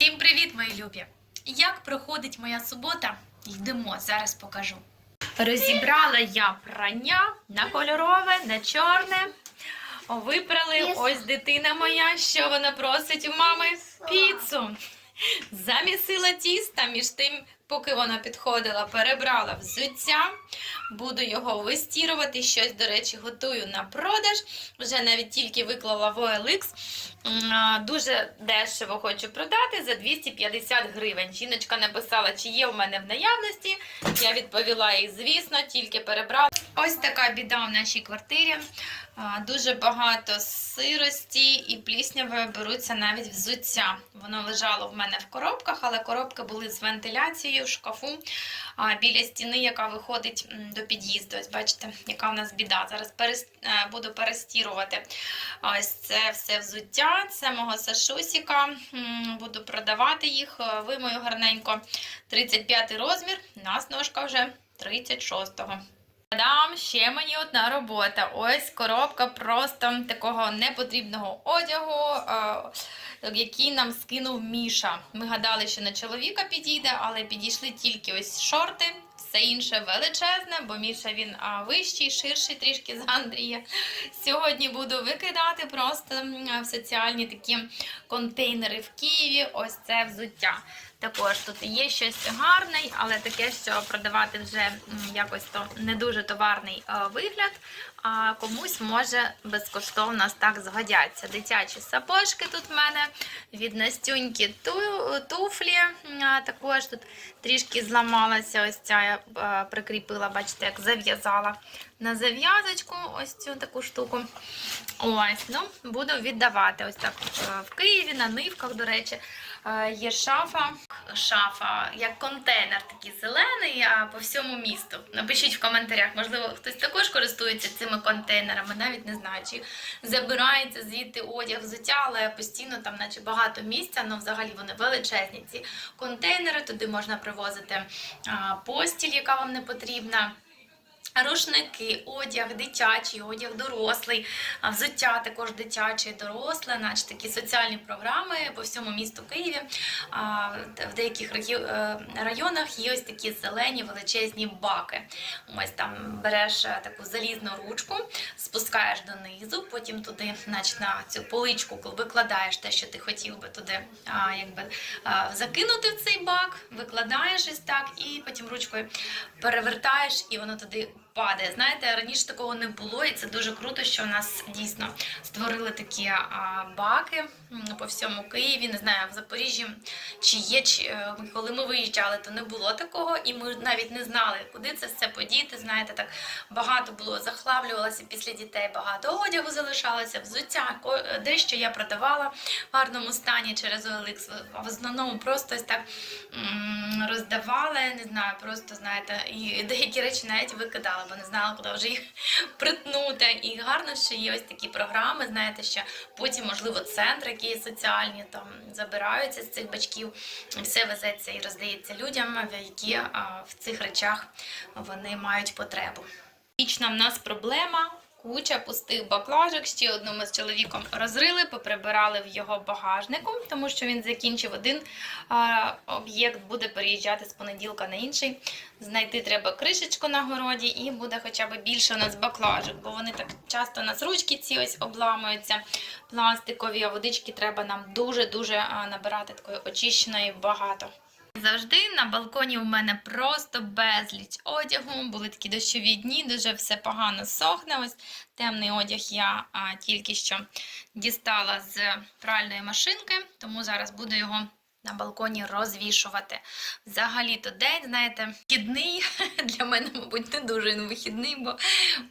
Всім привіт, мої любі! Як проходить моя субота? Йдемо, зараз покажу. Розібрала я прання на кольорове, на чорне. Випрали ось дитина моя, що вона просить у мами піцу. Замісила тіста, між тим, поки вона підходила, перебрала взуття. Буду його вистірувати. Щось, до речі, готую на продаж. Вже навіть тільки виклала в OLX. Дуже дешево хочу продати за 250 гривень. Жіночка написала, чи є в мене в наявності. Я відповіла їй, звісно, тільки перебрала. Ось така біда в нашій квартирі. Дуже багато сирості і пліснявої беруться навіть взуття. Воно лежало в мене в коробках, але коробки були з вентиляцією в шкафу біля стіни, яка виходить до під'їзду. Ось бачите, яка в нас біда. Зараз е, буду перестірувати ось це все взуття. Це мого Сашусіка. Буду продавати їх. е, Вимою гарненько. 35 розмір. У нас ножка вже 36-го. Дам ще мені одна робота. Ось коробка просто такого непотрібного одягу, е, який нам скинув Міша. Ми гадали, що на чоловіка підійде, але підійшли тільки ось шорти. Все інше величезне, бо Міша він вищий, ширший трішки за Андрія. Сьогодні буду викидати просто в соціальні такі контейнери в Києві. Ось це взуття. Також тут є щось гарне, але таке, що продавати вже якось то не дуже товарний е, вигляд. А комусь може безкоштовно так згодяться. Дитячі сапожки тут в мене від Настюньки туфлі. Також тут трішки зламалася ось ця я е, прикріпила, бачите, як зав'язала на зав'язочку ось цю таку штуку. Ось, ну, буду віддавати. Ось так е, в Києві, на нивках, до речі, є шафа. Шафа, як контейнер такий зелений а по всьому місту. Напишіть в коментарях, можливо, хтось також користується цими контейнерами, навіть не знаю, чи забирається звідти одяг, взуття, але постійно там, наче багато місця, але взагалі вони величезні. Ці контейнери, туди можна привозити постіль, яка вам не потрібна. Рушники, одяг дитячий, одяг дорослий, взуття також дитяче, доросле, наче такі соціальні програми по всьому місту Києві. В деяких е, районах є ось такі зелені величезні баки. Ось там береш е, таку залізну ручку, спускаєш донизу, потім туди, наче на цю поличку, викладаєш те, що ти хотів би туди якби, закинути в цей бак, викладаєш ось так, і потім ручкою перевертаєш, і воно туди падає. Знаєте, раніше такого не було, і це дуже круто, що в нас дійсно створили такі баки по всьому Києві. Не знаю, в Запоріжжі чи є, чи е, коли ми виїжджали, то не було такого, і ми навіть не знали, куди це все подіти. Знаєте, так багато було захлавлювалося після дітей, багато одягу залишалося, взуття, дещо я продавала в гарному стані через OLX. В основному просто ось так м, роздавала, не знаю, просто знаєте, і деякі речі навіть викидала, бо не знала, куди вже їх притнути. І гарно, що є ось такі програми. Знаєте, що потім, можливо, центри, які соціальні, там забираються з цих бачків, все везеться і роздається людям, які в цих речах вони мають потребу. Вічна в нас проблема. Куча пустих баклажок. Ще одну ми з чоловіком розрили, поприбирали в його багажнику, тому що він закінчив один об'єкт, буде переїжджати з понеділка на інший. Знайти треба кришечку на городі, і буде хоча б більше у нас баклажок, бо вони так часто у нас ручки ці ось обламуються пластикові, а водички треба нам дуже-дуже набирати такої очищеної багато. Завжди на балконі у мене просто безліч одягу. Були такі дощові дні, дуже все погано сохне. Ось темний одяг я а, тільки що дістала з пральної машинки, тому зараз буду його на балконі розвішувати. Взагалі-то день, знаєте, вихідний для мене, мабуть, не дуже він вихідний, бо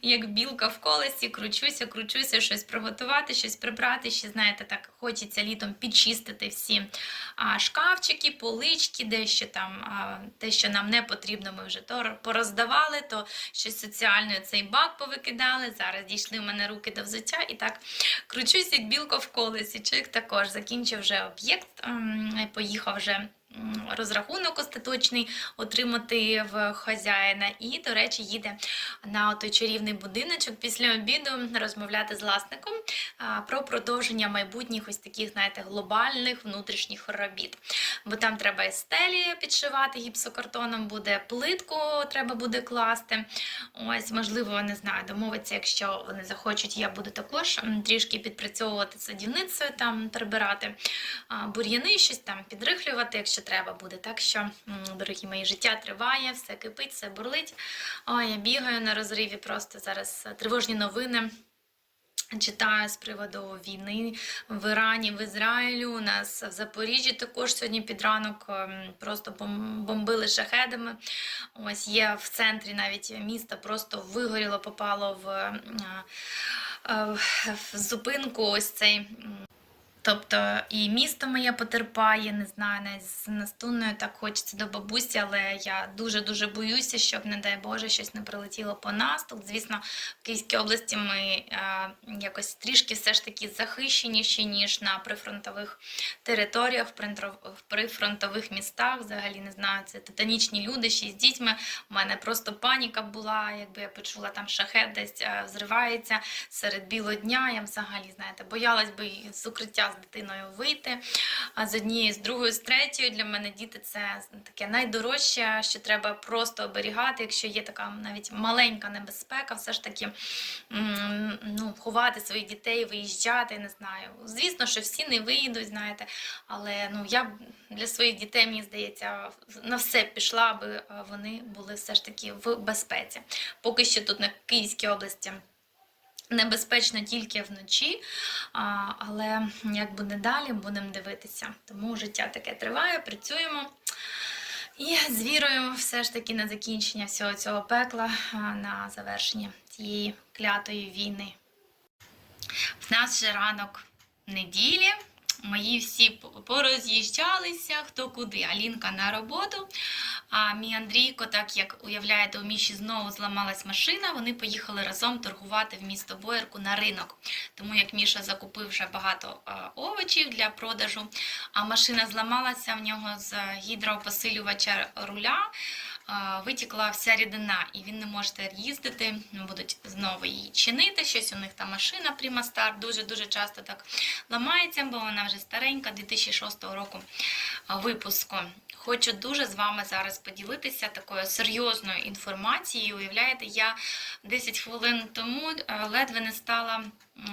як білка в колесі, кручуся, кручуся, щось приготувати, щось прибрати. Ще, знаєте, так хочеться літом підчистити всі а, шкафчики, полички, дещо там, а, те, що нам не потрібно, ми вже то пороздавали, то щось соціальне цей бак повикидали. Зараз дійшли в мене руки до взуття і так кручусь, як білка в колесі. Чоловік також закінчив вже об'єкт, поїхав licho, że розрахунок остаточний отримати в хазяїна. І, до речі, їде на той чарівний будиночок після обіду розмовляти з власником про продовження майбутніх ось таких, знаєте, глобальних внутрішніх робіт. Бо там треба і стелі підшивати гіпсокартоном, буде плитку треба буде класти. Ось, можливо, не знаю, домовиться, якщо вони захочуть, я буду також трішки підпрацьовувати садівницею, там прибирати бур'яни, щось там підрихлювати, якщо треба буде. Так що, дорогі мої, життя триває, все кипить, все бурлить. Ой, я бігаю на розриві, просто зараз е, тривожні новини. Читаю з приводу війни в Ірані, в Ізраїлю. У нас в Запоріжжі також сьогодні під ранок ем, просто бомбили шахедами. Ось є в центрі навіть міста, просто вигоріло, попало в, е, е, в зупинку ось цей. Тобто і місто моє потерпає, не знаю, навіть з настунною так хочеться до бабусі, але я дуже-дуже боюся, щоб, не дай Боже, щось не прилетіло по нас. Тут, звісно, в Київській області ми е, якось трішки все ж таки захищеніші, ніж на прифронтових територіях, в прифронтових містах. Взагалі не знаю, це титанічні люди, ще з дітьми. У мене просто паніка була, якби я почула там шахет десь е, взривається серед білого дня. Я взагалі, знаєте, боялась би з укриття з дитиною вийти. А з однією, з другою, з третьою для мене діти це таке найдорожче, що треба просто оберігати, якщо є така навіть маленька небезпека, все ж таки ну, ховати своїх дітей, виїжджати, не знаю. Звісно, що всі не виїдуть, знаєте, але ну я для своїх дітей, мені здається, на все пішла, аби вони були все ж таки в безпеці. Поки що тут на Київській області. Небезпечно тільки вночі, але як буде далі, будемо дивитися. Тому життя таке триває, працюємо. І з вірою все ж таки на закінчення всього цього пекла, на завершення цієї клятої війни. В нас ще ранок неділі. Мої всі по- пороз'їжджалися, хто куди. Алінка на роботу. А мій Андрійко, так як уявляєте, у Міші знову зламалась машина, вони поїхали разом торгувати в місто Боярку на ринок. Тому як Міша закупив вже багато овочів для продажу, а машина зламалася в нього з гідропосилювача руля. Витікла вся рідина, і він не може їздити. Будуть знову її чинити. Щось у них там машина Примастар дуже дуже часто так ламається, бо вона вже старенька, 2006 року випуску. Хочу дуже з вами зараз поділитися такою серйозною інформацією. Уявляєте, я 10 хвилин тому е, ледве не стала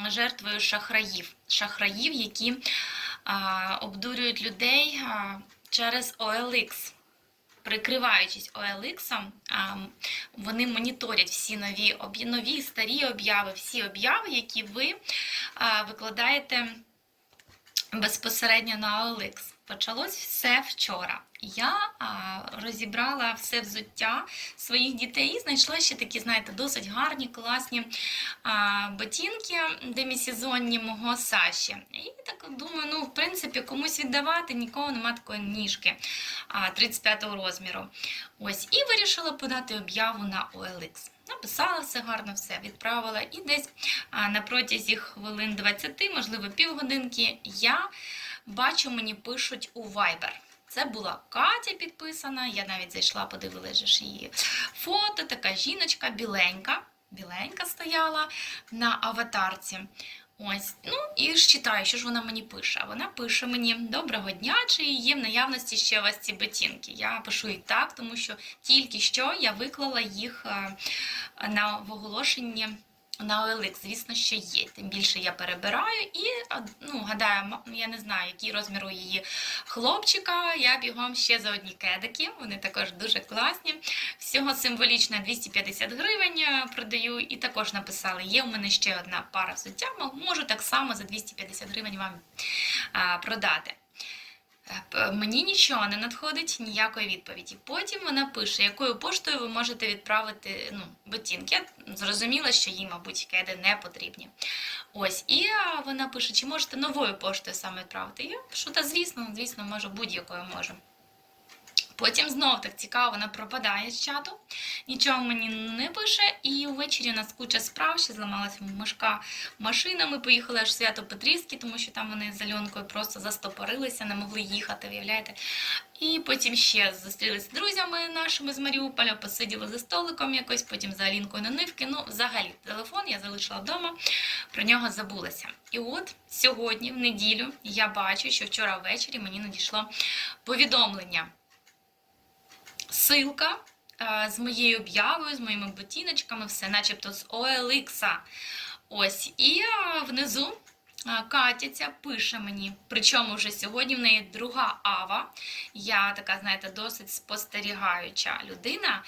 жертвою шахраїв. Шахраїв, які обдурюють людей через OLX. Прикриваючись OLX, вони моніторять всі нові, нові старі обяви, всі обяви, які ви викладаєте безпосередньо на OLX. Почалось все вчора. Я а, розібрала все взуття своїх дітей і знайшла ще такі, знаєте, досить гарні, класні а, ботинки демісезонні мого Саші. І так думаю, ну, в принципі, комусь віддавати, нікого нема такої ніжки а, 35-го розміру. Ось, і вирішила подати об'яву на OLX. Написала все гарно, все відправила. І десь а, на протязі хвилин 20, можливо, півгодинки, я бачу, мені пишуть у Viber. Це була Катя підписана. Я навіть зайшла, подивилася ж її фото. Така жіночка біленька, біленька стояла на аватарці. Ось, ну і ж читаю, що ж вона мені пише. Вона пише мені доброго дня, чи є в наявності ще у вас ці ботинки. Я пишу і так, тому що тільки що я виклала їх е, на в на OLX, звісно, що є. Тим більше я перебираю і ну, гадаю, я не знаю, який розмір у її хлопчика. Я бігом ще за одні кедики. Вони також дуже класні. Всього символічно 250 гривень е, продаю. І також написали: є у мене ще одна пара взуття. Можу так само за 250 гривень вам а, продати. Е, Мені нічого не надходить, ніякої відповіді. Потім вона пише, якою поштою ви можете відправити ну, ботинки. Я зрозуміла, що їй, мабуть, кеди не потрібні. Ось, і вона пише, чи можете новою поштою саме відправити. Я пишу, та звісно, звісно, можу, будь-якою можу. Потім знов так цікаво, вона пропадає з чату, нічого мені не пише. І ввечері у нас куча справ, ще зламалася мошка машина. Ми поїхали аж в свято Петрівське, тому що там вони з Альонкою просто застопорилися, не могли їхати, виявляєте. І потім ще зустрілися з друзями нашими з Маріуполя, посиділи за столиком якось, потім за Алінкою на нивки. Ну, взагалі, телефон я залишила вдома, про нього забулася. І от сьогодні, в неділю, я бачу, що вчора ввечері мені надійшло повідомлення. Силка е, з моєю об'явою, з моїми ботіночками, все, начебто з OLX. Ось, і е, внизу Катяця Катя пише мені. Причому вже сьогодні в неї друга ава. Я така, знаєте, досить спостерігаюча людина.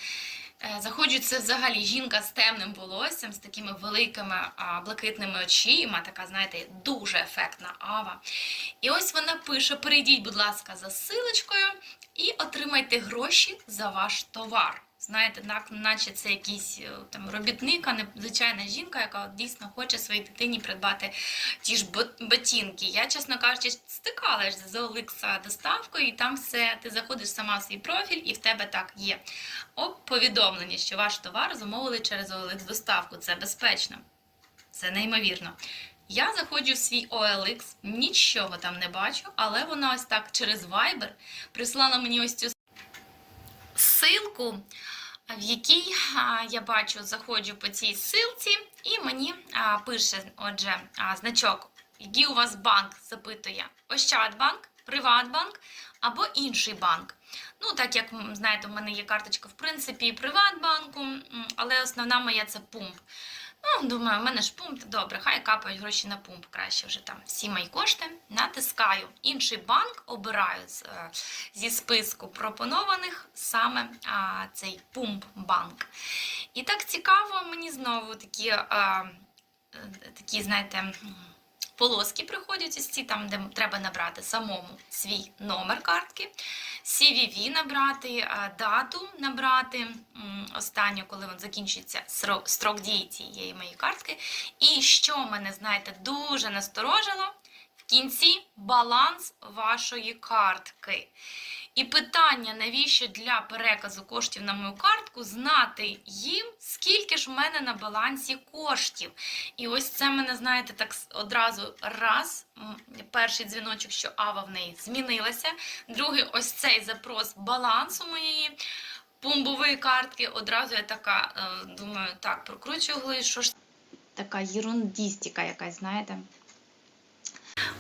Е, Заходжу, це взагалі жінка з темним волоссям, з такими великими блакитними очима, така, знаєте, дуже ефектна ава. І ось вона пише: перейдіть, будь ласка, за силочкою і отримайте гроші за ваш товар. Знаєте, наче це якийсь е, там робітник, а не звичайна жінка, яка дійсно хоче своїй дитині придбати ті ж бот- ботинки. Я, чесно кажучи, стикалась з Олекса доставкою, і там все, ти заходиш сама в свій профіль, і в тебе так є. Оп, повідомлення, що ваш товар замовили через OLX доставку. Це безпечно. Це неймовірно. Я заходжу в свій OLX, нічого там не бачу, але вона ось так через Viber прислала мені ось цю ссылку, в якій я бачу, заходжу по цій ссылці, і мені пише, отже, значок, який у вас банк, запитує Ощадбанк, Приватбанк або інший банк. Ну, так як знаєте, в мене є карточка, в принципі, Приватбанку, але основна моя це пумп. Ну, думаю, в мене ж пункт, добре, хай капають гроші на пумп, краще вже там всі мої кошти. Натискаю інший банк, обираю е, зі списку пропонованих саме а, цей пумп банк. І так цікаво, мені знову такі, е, е, такі знаєте, полоски приходять ось ці, там, де треба набрати самому свій номер картки. CVV набрати, дату набрати останню, коли він закінчиться срок, строк дії цієї моєї картки. І що мене, знаєте, дуже насторожило, в кінці баланс вашої картки. І питання, навіщо для переказу коштів на мою картку знати їм, скільки ж в мене на балансі коштів. І ось це мене, знаєте, так одразу раз. Перший дзвіночок, що Ава в неї змінилася. Другий, ось цей запрос балансу моєї пумбової картки. Одразу я така е, думаю, так, прокручую що ж така єрундістика якась, знаєте.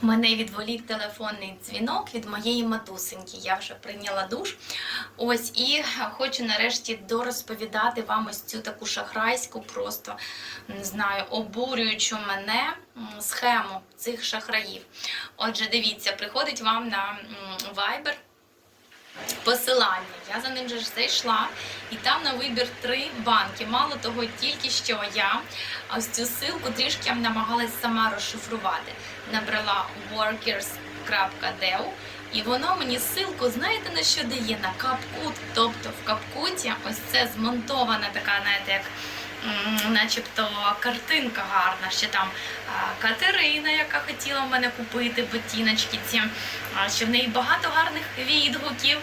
Мене відволік телефонний дзвінок від моєї матусеньки. Я вже прийняла душ. Ось і хочу нарешті дорозповідати вам ось цю таку шахрайську, просто не знаю, обурюючу мене схему цих шахраїв. Отже, дивіться, приходить вам на Viber посилання. Я за ним вже ж зайшла, і там на вибір три банки. Мало того, тільки що я ось цю ссылку трішки намагалась сама розшифрувати. Набрала workers.dev, і воно мені ссылку, знаєте, на що дає? На капкут. Тобто в капкуті ось це змонтована така, знаєте, як начебто картинка гарна. Ще там Катерина, яка хотіла в мене купити ботіночки ці, що в неї багато гарних відгуків.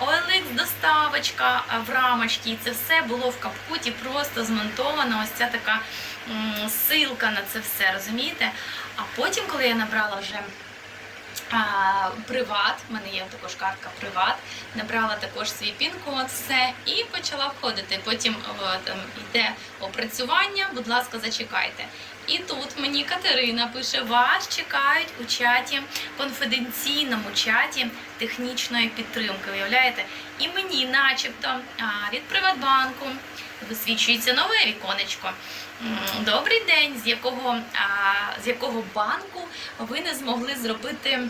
OLX доставочка в рамочці. І це все було в капкуті, просто змонтовано. Ось ця така м, ссылка на це все, розумієте? А потім, коли я набрала вже приват, в мене є також картка приват, набрала також свій пін-код, все, і почала входити. Потім о, там йде опрацювання, будь ласка, зачекайте. І тут мені Катерина пише: вас чекають у чаті, конфіденційному чаті технічної підтримки. Уявляєте? І мені, начебто, від Приватбанку висвічується нове віконечко. Добрий день, з якого, з якого банку ви не змогли зробити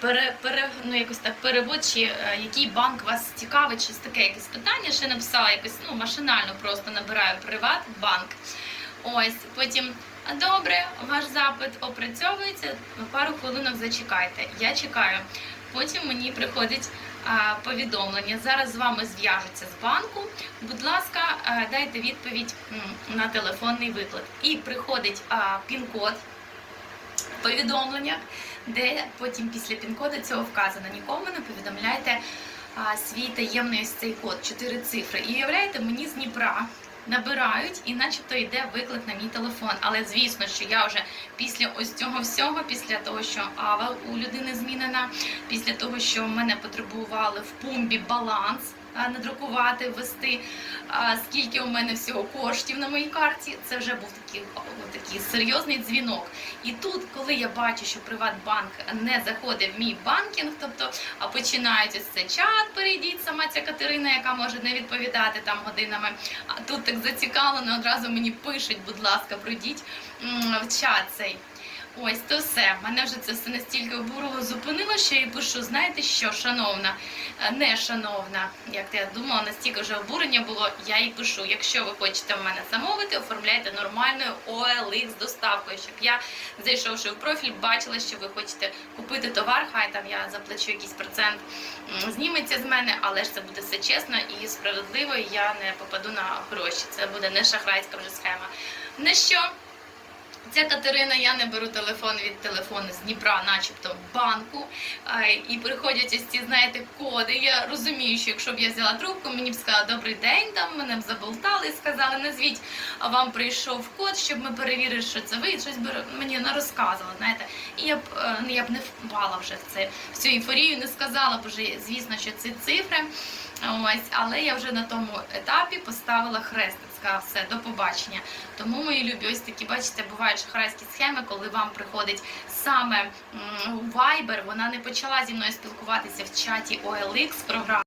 пере, пере, ну, якось так перевод, чи е, який банк вас цікавить, щось таке якесь питання. Ще написала якось ну, машинально просто набираю Приватбанк. Ось, потім. «А, Добре, ваш запит опрацьовується. Пару хвилинок зачекайте. Я чекаю. Потім мені приходить а, повідомлення. Зараз з вами зв'яжуться з банку. Будь ласка, а, дайте відповідь на телефонний виклик. І приходить пін-код повідомленнях, де потім після пін-коду цього вказано. Нікому не повідомляйте а, свій таємний ось цей код, чотири цифри. І уявляєте, мені з Дніпра набирають, і начебто йде виклик на мій телефон. Але звісно, що я вже після ось цього всього, після того, що ава у людини змінена, після того, що мене потребували в пумбі баланс. Надрукувати, ввести, скільки у мене всього коштів на моїй карті. Це вже був такий, такий серйозний дзвінок. І тут, коли я бачу, що Приватбанк не заходить в мій банкінг, тобто починають ось цей чат, перейдіть сама ця Катерина, яка може не відповідати там годинами. А тут так зацікавлено, одразу мені пишуть, будь ласка, пройдіть в чат цей. Ось то все. Мене вже це все настільки обурило, зупинило, що я пишу, знаєте що, шановна, Е, не шановна, як я думала, настільки вже обурення було. Я їй пишу, якщо ви хочете в мене замовити, оформляйте нормальною OLX доставкою, щоб я, зайшовши в профіль, бачила, що ви хочете купити товар, хай там я заплачу якийсь процент, зніметься з мене, але ж це буде все чесно і справедливо, і я не попаду на гроші. Це буде не шахрайська вже схема. На що? Ця Катерина, я не беру телефон від телефону з Дніпра, начебто банку. І приходять ось ці, знаєте, коди. Я розумію, що якщо б я взяла трубку, мені б сказали добрий день, там мене б заболтали сказали, назвіть, а вам прийшов код, щоб ми перевірили, що це ви. І щось би мені не розказували, знаєте. І я б е, ну, я б не впала вже в це в цю ейфорію, не сказала б вже, звісно, що ці цифри. Ось, але я вже на тому етапі поставила хрест. Сказала, все, до побачення. Тому, мої любі, ось такі, бачите, бувають шахрайські схеми, коли вам приходить саме м, Viber, вона не почала зі мною спілкуватися в чаті OLX програми.